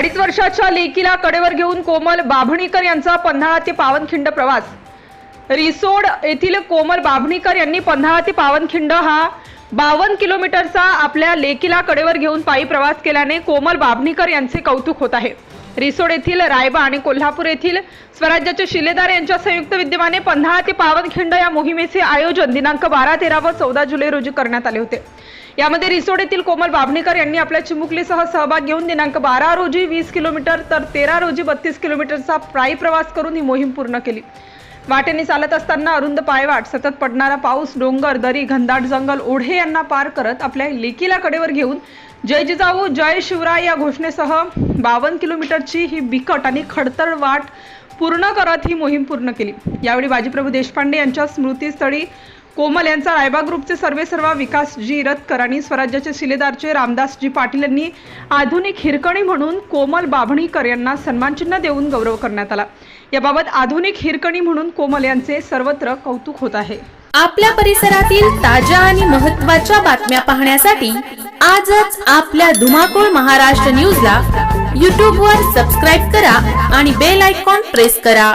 अडीच वर्षाच्या लेकीला कडेवर घेऊन कोमल बाभणीकर यांचा पन्हाळा ते पावनखिंड प्रवास. रिसोड येथील कोमल बाभणीकर यांनी पन्हाळा ते पावनखिंड हा बावन्न किलोमीटरचा आपल्या लेकीला कडेवर घेऊन पायी प्रवास केल्याने कोमल बाभणीकर यांचे कौतुक होत आहे. रिसोड येथील रायबा आणि कोल्हापूर येथील स्वराज्याचे शिलेदार यांच्या संयुक्त विद्यमाने पन्हाळा ते पावनखिंड या मोहिमेचे आयोजन दिनांक बारा तेरा व चौदा जुलै रोजी करण्यात आले होते. यामध्ये रिसोड येथील कोमल बाभणेकर यांनी आपल्या चिमुकलीसह सहभाग घेऊन दिनांक बारा रोजी वीस किलोमीटर तर तेरा रोजी बत्तीस किलोमीटरचा प्रायी प्रवास करून ही मोहीम पूर्ण केली. वाटेने चालत असताना अरुंद पायवाट सतत पडणारा पाऊस डोंगर दरी घनदाट जंगल ओढे यांना पार करत आपल्या लेकीला कडेवर घेऊन जय जिजाऊ जय शिवराय या घोषणेसह बावन्न किलोमीटरची ही बिकट आणि खडतर वाट पूर्ण करत ही मोहीम पूर्ण केली. यावेळी बाजीप्रभू देशपांडे यांच्या स्मृतीस्थळी कोमल यांचा रायबा ग्रुपचे सर्वे सर्व विकासजी रथकर आणि स्वराज्याचे शिलेदारचे रामदासजी पाटील यांनी आधुनिक हिरकणी म्हणून कोमल बाभणीकर यांना सन्मानचिन्ह देऊन गौरव करण्यात आला. याबाबत आधुनिक हिरकणी म्हणून कोमल यांचे सर्वत्र कौतुक होत आहे. आपल्या परिसरातील ताज्या आणि महत्त्वाच्या बातम्या पाहण्यासाठी आजच आपल्या धुमाकूळ महाराष्ट्र न्यूजला यूट्यूबवर सबस्क्राईब करा आणि बेल आयकॉन प्रेस करा.